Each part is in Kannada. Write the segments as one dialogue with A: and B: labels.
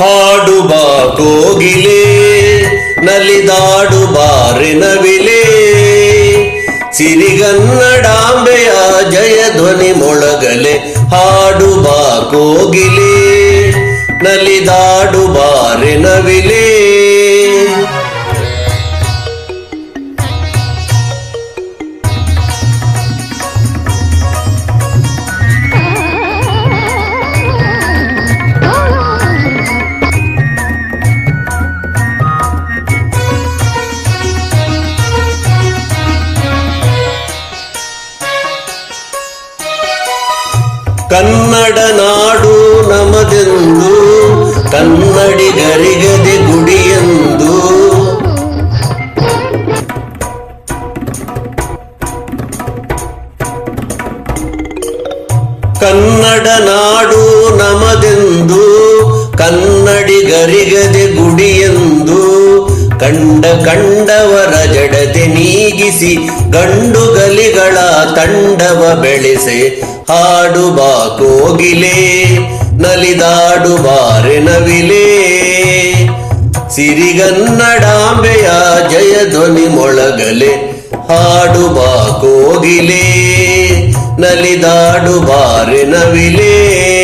A: ಹಾಡು ಬಾ ಕೋಗಿಲೆ ನಲಿದಾಡು ಬಾರಿನವಿಲೆ ಸಿರಿಗನ್ನಡಾಂಬೆಯ ಜಯ ಧ್ವನಿ ಮೊಳಗಲೆ ಹಾಡು ಬಾ ಕೋಗಿಲೆ ನಲಿದಾಡು ಬಾರಿನವಿಲೆ ಕನ್ನಡ ನಾಡು ನಮದೆಂದು ಕನ್ನಡಿಗರಿಗದೆ ಗುಡಿಯೆಂದು. ಕನ್ನಡ ನಾಡು ನಮದೆಂದು ಕನ್ನಡಿಗರಿಗದೆ ಗುಡಿಯೆಂದು. ಕಂಡ ಕಂಡವರ ಜಡತೆ ನೀಗಿಸಿ, ಗಂಡು ಗಲಿಗಳ ತಂಡವ ಬೆಳೆಸೆ ಹಾಡು ಬಾ ಕೋಗಿಲೆ ನಲಿದಾಡು ಬಾರೆ ನವಿಲೆ. ಸಿರಿಗನ್ನಡಾಂಬೆಯ ಜಯ ಧ್ವನಿ ಮೊಳಗಲೆ ಹಾಡು ಬಾ ಕೋಗಿಲೆ ನಲಿದಾಡು ಬಾರೆ ನವಿಲೆ.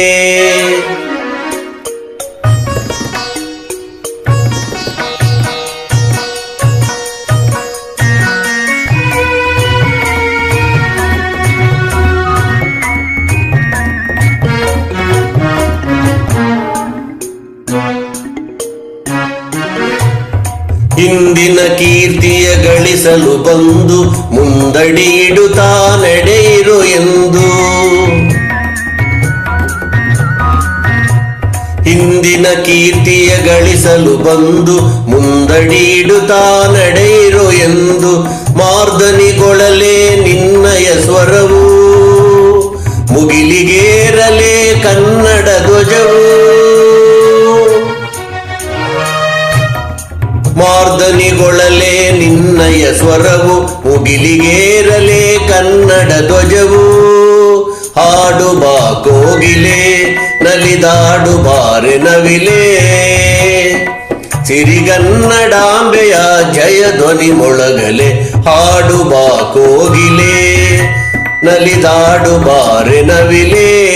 A: ಹಿಂದಿನ ಕೀರ್ತಿಯ ಗಳಿಸಲು ಬಂದು ಮುಂದಡಿ ಇಡುತ್ತಾ ನಡೆಯಿರು ಎಂದು. ಹಿಂದಿನ ಕೀರ್ತಿಯ ಗಳಿಸಲು ಬಂದು ಮುಂದಡಿ ಇಡುತ್ತಾ ನಡೆಯಿರು ಎಂದು. ಮಾರ್ದನಿಗೊಳಲೆ ನಿನ್ನಯ ಸ್ವರವು ಮುಗಿಲಿಗೇರಲೆ ಕನ್ನಡ ಮಾರ್ದನಿಗೊಳಲೆ ನಿನ್ನಯ ಸ್ವರವು ಮುಗಿಲಿಗೇರಲೆ ಕನ್ನಡ ಧ್ವಜವು. ಹಾಡು ಬಾ ಕೋಗಿಲೆ ನಲಿದಾಡು ಬಾರೆ ನವಿಲೆ. ಸಿರಿಗನ್ನಡಾಂಬೆಯ ಜಯ ಧ್ವನಿ ಮೊಳಗಲೆ ಹಾಡು ಬಾ ಕೋಗಿಲೆ ನಲಿದಾಡು ಬಾರೆ ನವಿಲೆ.